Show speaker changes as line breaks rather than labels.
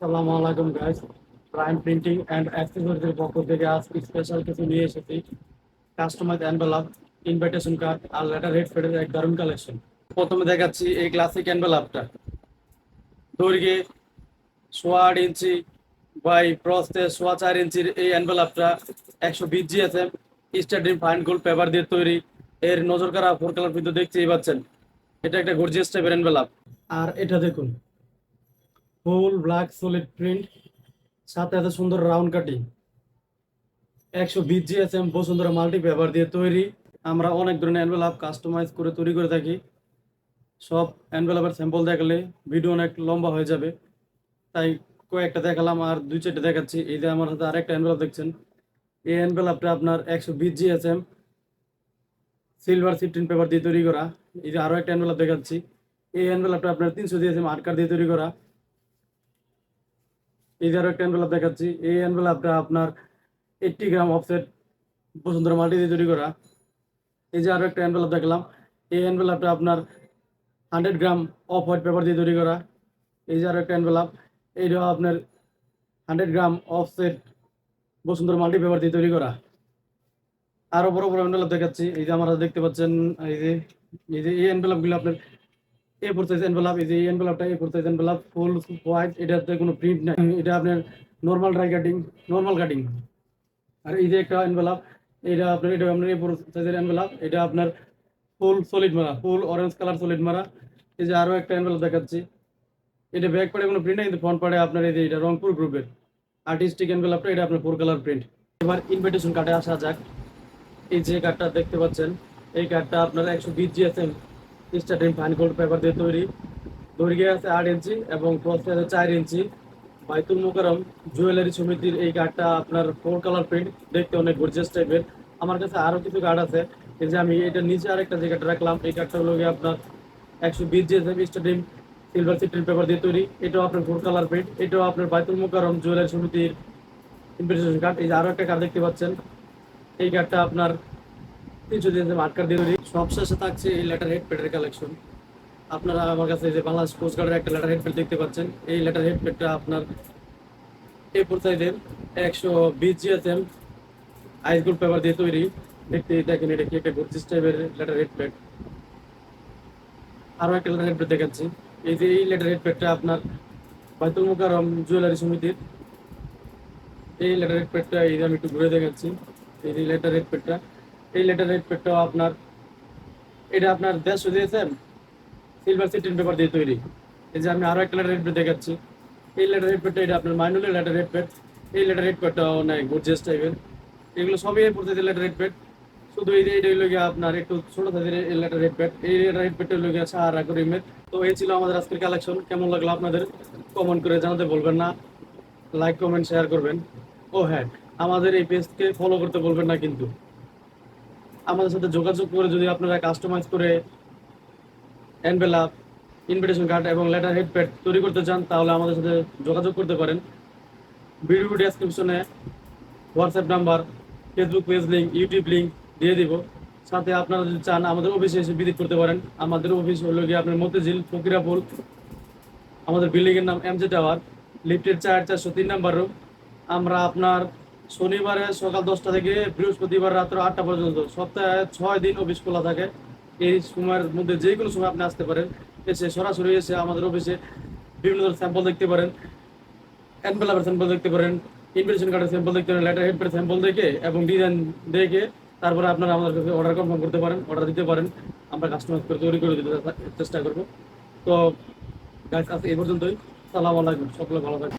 আসসালামু আলাইকুম guys prime printing and অ্যাক্সেসরিজের পক্ষ থেকে আজ স্পেশাল কিছু নিয়ে এসেছি। কাস্টমাইজ এনভেলাপ ইনভাইটেশন কার্ড আর লেটার হেড ফেডের এক দারুণ কালেকশন প্রথমে দেখাচ্ছি এই ক্লাসিক এনভেলাপটা দৈর্ঘ্যে সোয়া আট ইঞ্চি বাই প্রস্তে সোয়া চার ইঞ্চির এই এনভেলাপটা একশো বিশ GSM Stardream fine gold paper দিয়ে তৈরি। এর নজর কারা ফোর কালার কিন্তু দেখতেই পাচ্ছেন। এটা একটা গর্জিয়াস টাইপের এনভেলাপ আর এটা দেখুন ফুল ব্ল্যাক সলিড প্রিন্ট, সাথে এত সুন্দর রাউন্ড কাটিং। একশো বিশ জিএসএম বসুন্ধরা মাল্টি পেপার দিয়ে তৈরি। আমরা অনেক ধরনের এনভেলাপ কাস্টমাইজ করে তৈরি করে থাকি। সব এনভেলাপের স্যাম্পল দেখালে ভিডিও অনেক লম্বা হয়ে যাবে। তাই কয়েকটা দেখালাম আর দুই চারটে দেখাচ্ছি। এই যে আমার হাতে আরেকটা এনভেলাপ দেখছেন। এই এনভেলাপটা আপনার একশো বিশ জিএসএম সিলভার সিফটিন পেপার দিয়ে তৈরি করা। এই যে আরও একটা এনভেলাপ দেখাচ্ছি। এই এনভেলাপটা আপনার তিনশো জিএসএম কার্ড দিয়ে তৈরি করা। এই যে আরও একটা এনভেলাপ দেখাচ্ছি। এই এনভেলাপটা আপনার eighty gram offset Bashundhara multi দিয়ে তৈরি করা। এই যে আরও একটা এনভেলাপ দেখলাম। এই এনভেলাপটা আপনার hundred gram off white paper দিয়ে তৈরি করা। এই যে আরও একটা এনভেলাপ এইটা আপনার hundred gram offset Bashundhara multi paper দিয়ে তৈরি করা। আরও বড় বড় এনভেলাপ দেখাচ্ছি। এই যে আমরা দেখতে পাচ্ছেন, এই যে এই যে, এই এনভেলাপগুলো আপনার এ ফোর সাইজ এনভেলাপ এই যে এনভেলাপটা A four size envelope full white এটাতে কোনো প্রিন্ট নাই। এটা আপনার normal dry cutting normal cutting আর এই যে একটা এনভেলাপ এটা আপনার এটা আপনার এ ফোর সাইজের এনভেলাপ এটা আপনার ফুল সলিড মারা ফুল অরেঞ্জ কালার সলিড মারা। এই যে আরও একটা এনভেলাপ দেখাচ্ছি। এটা ব্যাক পাড়ে কোনো প্রিন্ট নেই, কিন্তু ফ্রন্ট পাড়ে আপনার এই যে এটা রংপুর গ্রুপের আর্টিস্টিক এনভেলাপটা এটা আপনার ফোর কালার প্রিন্ট এবার ইনভিটেশন কার্ডে আসা যাক। এই যে কার্ডটা দেখতে পাচ্ছেন, এই কার্ডটা আপনার একশো বিশ GSM starting fine gold paper দিয়ে তৈরি। দৈর্ঘ্যে আছে আট ইঞ্চি এবং প্রস্থে আছে চার ইঞ্চি। বাইতুল মোকারম জুয়েলারি সমিতির এই কার্ডটা আপনার ফোর কালার প্রিন্ট দেখতে অনেক গর্জিয়াস টাইপের আমার কাছে আরও কিছু কার্ড আছে। এই যে আমি এটা নিচে আরেকটা যে কার্ড রাখলাম, এই কার্ডটা হলো গিয়ে আপনার একশো বিশ জিএসএম স্টার্টিং সিলভার সিটির পেপার দিয়ে তৈরি। এটাও আপনার ফোর কালার প্রিন্ট এটাও আপনার বাইতুল মোকারম জুয়েলারি সমিতির ইনভিটেশন কার্ড এই যে আরও একটা কার্ড দেখতে পাচ্ছেন। এই কার্ডটা আপনার তিনশো দিন আট কার্ড দিয়ে সবশেষে থাকছে এই লেটার হেড প্যাডের কালেকশন আপনারা আমার কাছে এই যে বাংলাদেশ কোস্ট গার্ডের একটা লেটার হেড প্যাড দেখতে পাচ্ছেন। এই লেটার হেড প্যাডটা আপনার এ ফোর সাইজের একশো বিশ জিএসএম আইস গোল্ড পেপার দিয়ে তৈরি। দেখতে দেখেন এটা কি একটা গর্জিস টাইপের লেটার হেড প্যাড আরও একটা লেটার হেড প্যাড দেখাচ্ছি। এই যে এই লেটার হেড প্যাডটা আপনার বাইতুল মুকারম জুয়েলারি সমিতির। এই লেটার হেড প্যাডটা এই যে আমি একটু ঘুরে দেখাচ্ছি। এই লেটার হেড প্যাডটা এই লেটার হেড প্যাডটাও আপনার, এটা আপনার দেড়শো দিয়েছেন সিলভার সিটিন পেপার দিয়ে তৈরি। এই যে আমি আরও একটা লেটার প্যাড দেখাচ্ছি। এই লেটার হেড প্যাডটা এটা আপনার মাইনুলের লেটার হেড প্যাড এই লেটার হেড প্যাডটা অনেক গর্জিয়াস টাইপের এগুলো সবই এই পড়তে লেটার হেড প্যাড শুধু এই এটা হলো গিয়ে আপনার একটু ছোট সাইজের এই লেটার হেড প্যাড এই লেটার হেড প্যাডটা হলো গিয়ে সাহারা করিমের তো এই ছিল আমাদের আজকের কালেকশন কেমন লাগল আপনাদের? কমেন্ট করে জানাতে বলবেন না। লাইক কমেন্ট শেয়ার করবেন। ও হ্যাঁ আমাদের এই পেজকে ফলো করতে বলবেন না কিন্তু। আমাদের সাথে যোগাযোগ করে যদি আপনারা কাস্টমাইজ করে এনভেলাপ ইনভিটেশন কার্ড এবং লেটার হেড প্যাড তৈরি করতে চান, তাহলে আমাদের সাথে যোগাযোগ করতে পারেন। ভিডিও ডেসক্রিপশনে WhatsApp number Facebook page link YouTube link দিয়ে দিব। সাথে আপনারা যদি চান, আমাদের অফিসে এসে ভিজিট করতে পারেন। আমাদের অফিস হলো গিয়ে আপনার মতিঝিল ফকিরাপুল আমাদের বিল্ডিংয়ের নাম এমজে টাওয়ার লিফটের চার চারশো তিন নাম্বার রুম আমরা আপনার শনিবারে সকাল দশটা থেকে বৃহস্পতিবার রাত্র আটটা পর্যন্ত। সপ্তাহে ছয় দিন অফিস খোলা থাকে। এই সময়ের মধ্যে যে কোনো সময় আপনি আসতে পারেন। এসে সরাসরি এসে আমাদের অফিসে বিভিন্ন ধরনের স্যাম্পল দেখতে পারেন। এনভেলাপের স্যাম্পল দেখতে পারেন। ইনভিটেশন কার্ডের স্যাম্পল দেখতে পারেন লেটার হেডপের স্যাম্পল দেখে এবং ডিজাইন দেখে তারপরে আপনারা আমাদের কাছে অর্ডার কনফার্ম করতে পারেন অর্ডার দিতে পারেন। আমরা কাস্টমার করে তৈরি করে দিতে চেষ্টা করব। তো গাছ আজকে এই পর্যন্তই। সালাম আলাইকুম। সকলে ভালো থাকবেন।